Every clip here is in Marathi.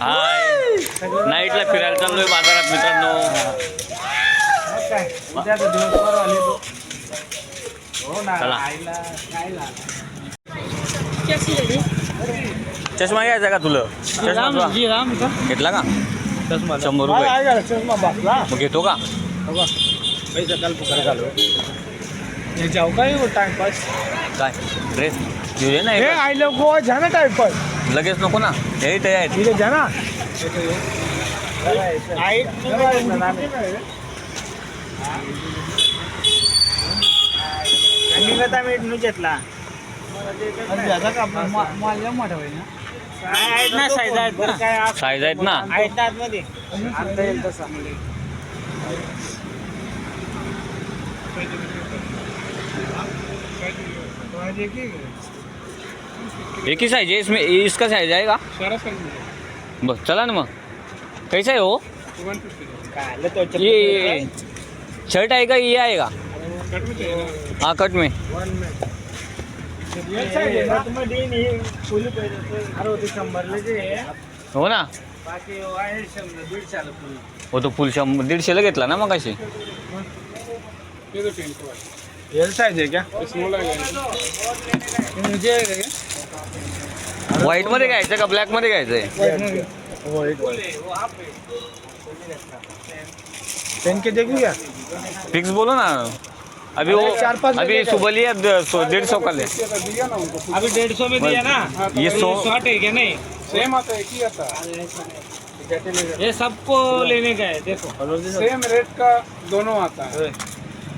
हाय. नाईटला फिरायला चाललोय बाजारात मित्रांनो. हो झालं चष्मा घ्यायचा का तुला? चष्मा तुला? घेतला का? शंभर रुपये. चष्मा बापला मग घेतो का? पैसा काल पुकार झालो. हे जाऊ काय टाइमपास काय? ड्रेस घेऊ ना हे. आय लव्ह गोवा झा ना टाइमपास लगेच नको ना. हे इथे आहेत. इथे जा ना. निघता घेतला. आहेत ना साईज आहेत ना? काय साईज आहेत ना. आहेत ना आतमध्ये. आणता येईल तसा एक ही साइज है इसमें इसका साइज आएगा? बस चला ना मग। कैसा है वो? ये ये शर्ट आएगा ये आएगा? हाँ कट में। हो ना? हो तो फुल शंभर दीडशेला घेतला ना मग अशी एल साइज आहे क्या? मुझे व्हाईट मध्ये घ्यायचं का ब्लॅक मध्ये घ्यायचंय? पेन के देखू फिक्स बोलो ना. अभी वो चार पाँच अभी सुबह लिया डेढ़ सौ का ले. अभी डेढ़ सौ में दिया ना। ये सौ शॉर्ट है क्या नहीं? सेम आता है एक ही आता ये सबको लेने का है देखो। सेम रेट का दोनों आता है।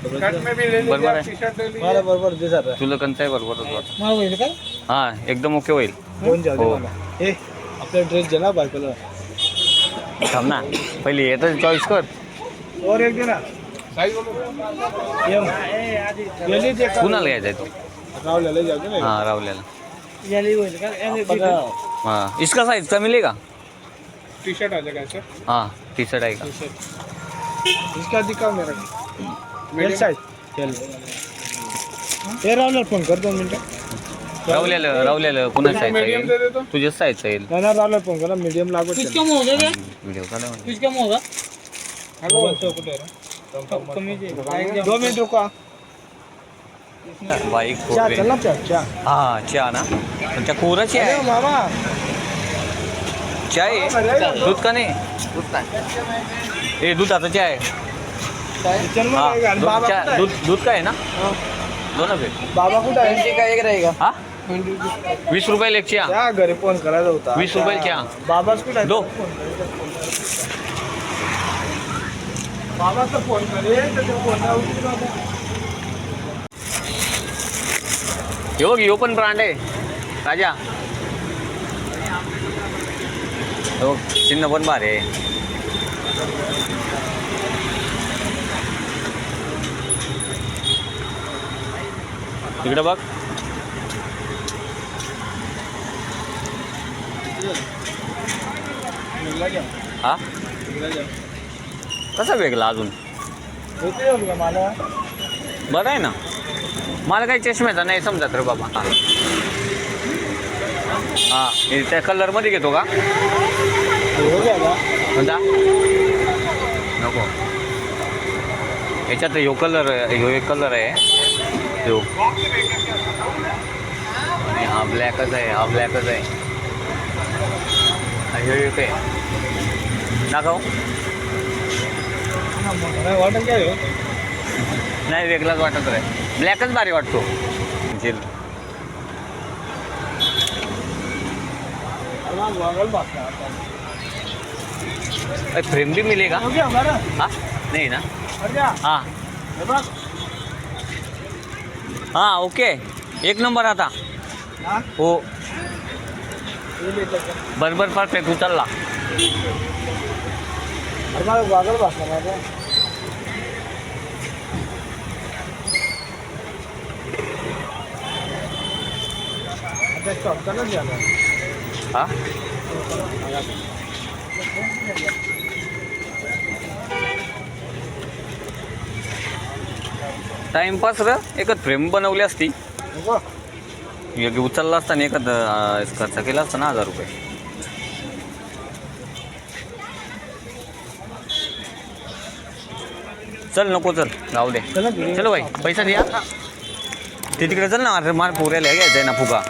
बरोबर है। लीजिए बरोबर तुला कंच आहे वाटतं. होईल का? हा एकदम ओके होईल. दोन जाऊ दे हो. मला. आपला ड्रेस बायकोला. थांब ना. पहिले येतं चॉईस कर. एक दे ना. कुणाला घ्यायचा आहे तो? रावल्याला जाऊ दे हा रावल्याला याली होईल का? हाँ. इसका साइज का मिलेगा टी शर्ट आ जाएगा ऐसे हाँ टी शर्ट आएगा इसका दिखाओ मेरा. एल साइज चल हे रावल्याला फोन कर दोन मिनिटं. साईज मीडियम दे येईल. तुझ्याच साईजचा येईल. नाही ना रावल्याला फोन करा. मीडियम लागू व्हिडिओ काढा म्हणे. हेलो कुठे दो मिनिट रुका बाईक चहा फोडवे. चल ना चहा चहा. हा चहा ना. पण त्या कोराची अरे आहे मामा. चहा आहे. दूध का नाही? दूध काय ए दूध आता चहा आहे. हा दूध बाबा आहे? दूध दूध काय आहे ना? दोन रुपये. बाबा कुठं आहे? का एक रहेगा हा? वीस रुपयाला एक चहा त्या घरी फोन करायचा होता. वीस रुपयाला चहा. बाबाच कुठं आहे? दो. फोन करायचा, फोन करायचा. बाबाचा फोन करेल तर ते फोन नाही उचलत बाबा. हे बघ यो पण ब्रँड आहे. राजा. हे बघ चिन्ह पण भारी आहे. तिकडे बघ. हा? कसा वेगळा अजून? बरं आहे ना. मला काही चष्म्याचा नाही समजत रे बाबा. हा. हा त्या कलरमध्ये घेतो का? म्हणता का? कोणता? नको. याच्यात ह्यो कलर ह्यो एक कलर आहे. ह्यो आणि हा ब्लॅकच आहे हा ब्लॅकच आहे. हा आहे. दाखव. वाटत काय हो? नाही वेगळाच वाटत आहे ब्लॅकच भारी वाटतो. आता. फ्रेम भी मिलेगा हो बरं. हा? नाही ना. हां. हे बघ. हां ओके एक नंबर आता हा? हो हे देतो टाइमपास र? एकच फ्रेम बनवली असती. योग्य उचलला असता आणि एकच खर्च केला असता ना हजार रुपये. चल नको चल. जाऊ दे. चलो भाई पैसा द्या. ते तिकडे चल ना अरे मार पोऱ्याला घ्यायचा आहे ना फुगा.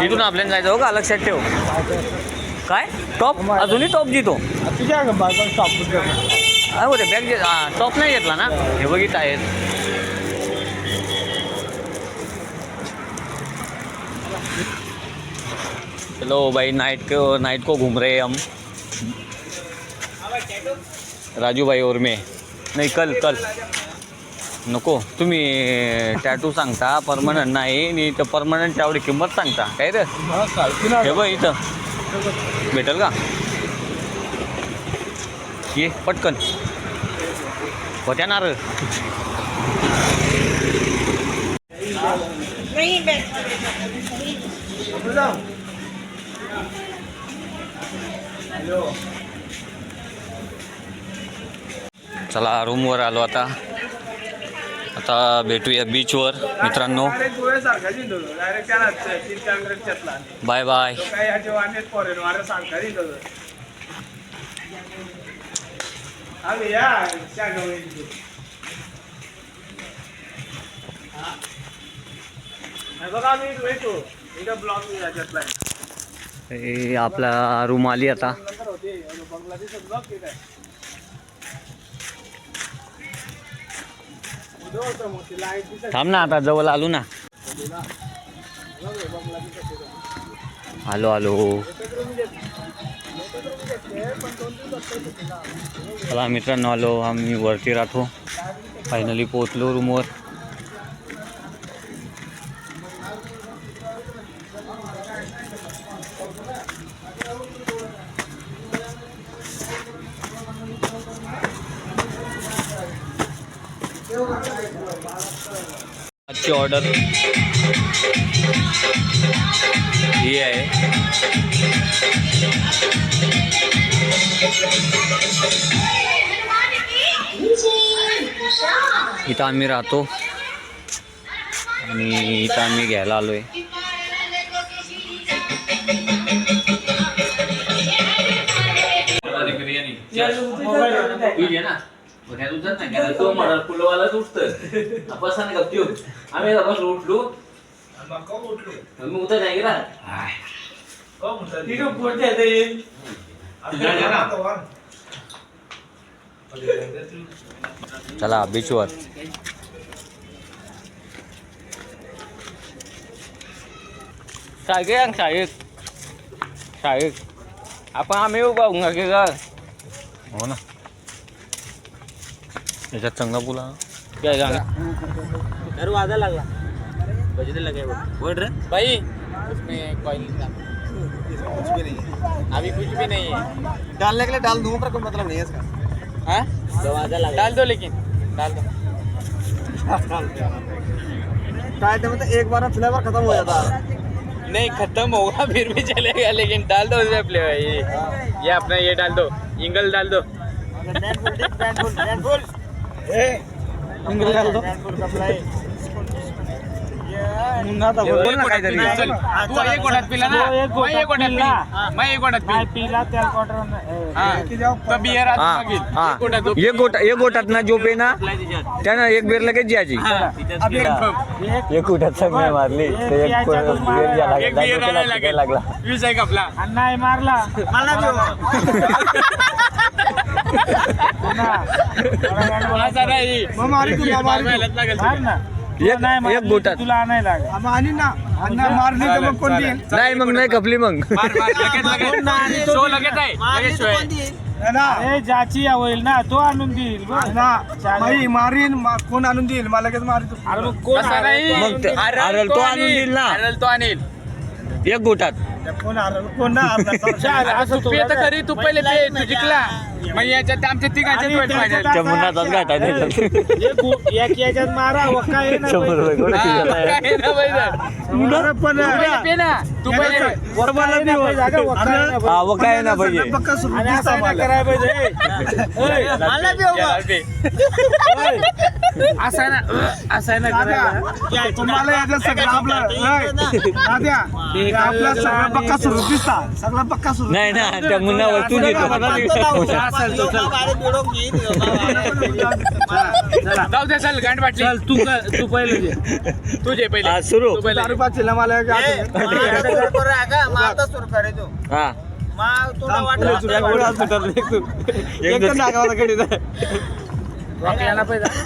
तिथून आपल्याला जायचं हो का? लक्षात ठेव. काय? टॉप अजूनही टॉप जितो. तुझ्या अरे होते बॅग टॉप नाही घेतला ना? हे बघित आहेत. चलो भाई नाइट को नाइट को घूम रहे हैं हम. राजू भाई और मैं. नाही कल कल. नको तुम्ही टॅटू सांगता परमनंट नाही आणि तर परमनंट एवढी किंमत सांगता. काय रे? हे बघ इथं. भेटेल का? ये पटकन. होत्या नारळ चला रूमवर आलो आता. आता भेटूया बीचवर मित्रांनो. बाय बाय आपला रूम आली आता. थांब ना आता जवळ आलो ना. आलो आलो. चला मित्रांनो आलो. आम्ही वरती राहतो. फायनली पोचलो रूमवर आजची ऑर्डर ही आहे इथं आम्ही राहतो आणि इथं आम्ही घ्यायला आलोय तो म्हणाल फुलवालाच उठतं आपण गप्ती आम्ही बस उठलो. मग उतर नाही गेला चला बीचवर शाळेत शाळेत. शाळेत. आपण आम्ही उंगा की काय? हो ना. याच्यात चांगला पुला काय सांगा दरवाज़ा लगला. बजने लगे वो बोल रहे भाई उसमें कोई नहीं कुछ भी नहीं है अभी कुछ भी नहीं है. डालने के लिए डाल दूँगा पर कोई मतलब नहीं है इसका. हाँ? दरवाज़ा लगा. डाल दो लेकिन. डाल दो. काय ते म्हणते एक बार फ्लेवर खत्म हो जाता। नहीं खत्म होगा फिर भी चलेगा लेकिन डाल दो इसमें प्ले ये ये अपना ये डाल दो इंगल डाल दो। इंग्लिश डाल दो मुन्ना था बोल। ना काहीतरी. चल, तू एक गोटात पिला ना. हाँ. हा हा गोटा एक गोटात जो पे ना त्यानं एक बेर लगेच द्यायची एक गोटात सगळ्या मारली. लागला. आहे आपला. नाही मारला. नाही मग मारी तू, मग मारी तू. मारायलाच लागेल तुला. एक एक गोटात तुला आणायला आणि ना. अण्णा मारली तर मग कोण देईल? नाही मग नाही खपली मग. शो आहे. ज्याची होईल ना. तो आणून देईल. ना मारीन मा- कोण आणून देईल? मला लगेच मारी तू. अरे कोण नाही. मग ते- आणून देईल ना. आणील. एक गोटात कोण आरल कोण ना तू तर खरी तू पहिले पे तू जिंकला. मग याच्यात आमच्या तिघांच्या वेट पाहिजे एक याच्यात मारा वक्का आहे ना शंभर रुपये कोण आहे? पण पे ना. तू पहिले हा व काय ना पाहिजे. दिसता मला. असं आहे ना असं आहे ना तुम्हाला याचं सगळं आपलं आपलं सगळं पक्का सुरू दिसता. सगळा पक्का सुरू. नाही ना त्या मुन्नावर तू जाऊ दे चल गांड बाटली चल तू तू पहिले जे तू जे पहिले. हा, सुरू. तू पहिले दारू पाचशेला मला एक आठवण. हा. एकदम नागावाला कडे जा. आपल्याला पाहिजे खातं लागले ना मला काही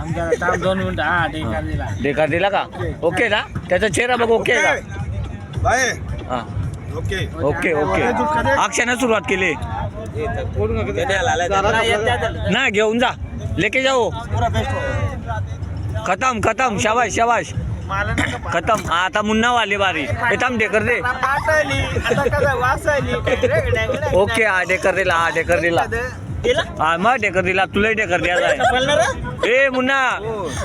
आमच्या थांब दोन मिनिटं. हा ठीक आहे दिला का? ओके. ना? त्याचा चेहरा बघ ओके का? बाय. हा. ओके. Okay okay. अक्षाने सुरुवात केली. ना घेऊन जा. लेके जाओ खतम खतम. शाबाश शाबाश. खतम. आता मुन्ना वाली बारी. थांब डेकर दे. ओके हा डेकर दिला हा डेकर दिला हा मग डेकर दिला. तुलाही डेकर द्यायचा आहे ए मुन्ना.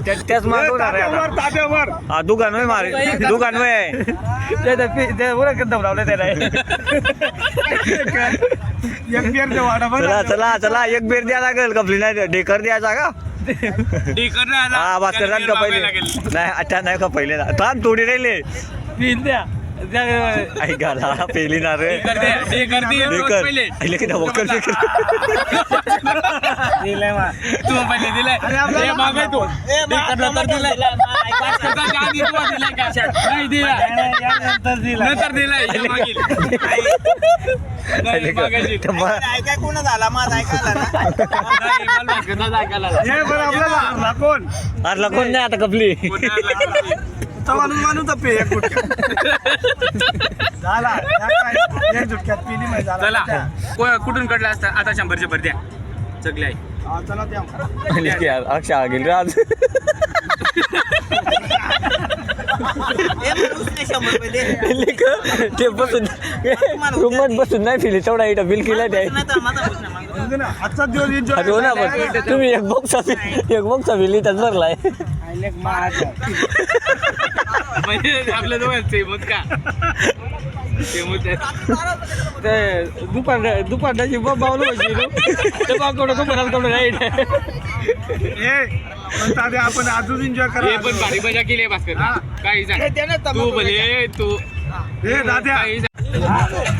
त्या- त्याच मागवणार आहे आता. ताब्यावर हा दुकान वय मारे. दुकान वय दमडावलं त्याला. एक बिअर वाडा चला चला चला. एक बेर द्या लागेल. कपली नाही डेकर द्यायचा का? हा भास्कर जाण का पहिले नाही अच्छा नाही का पहिले ना थांब थोडी राहिले. तीन द्या. गाला पेली ना रे. डेकर अहिले की वकर दिलंय मा. तू पहिले दिलाय. अरे आपल्याला- मागे तू. नंतर दिलाय. भास्करचा आधी तू दिलाय का नाही दिला नंतर दिला नंतर दिलाय. या मागील. नाही, मागायची. नाही, मला भास्करचाच ऐकायला आला. बरं आपल्याला हरला कोण? अरला कोण नाही आता कपली. पुन्हा आला. तो माणूस माणूस तर पे एक गुटक्यात. झाला. या काय? एक झुटक्यात पिली माहिती झाला. चला. त्या. को- कुठून कडला असता? आता शंभरच्या भर द्या. चकली आहे. हा, चला त्या आणि की यार, अक्षा गेली रे आज लेक, ते बसून रूमात बसून नाही फिले तेवढा इथं बिल केला ते. म्हणजे ना, आजचा दिवस enjoy अरे हो ना पण तुम्ही एक बॉक्स एक बॉक्स बिल इथंच भरलाय. म्हणजे आपल्या सेमच का? सेमच आहे. ते दुपार दुपारची बावलं पाहिजे ते म्हणाल तेवढं राईट आपण आजच एन्जॉय हे पण भारी मजा केली आहे भास्कर. काही सांग. तू भले तू. हे दाद्या. काही सांग.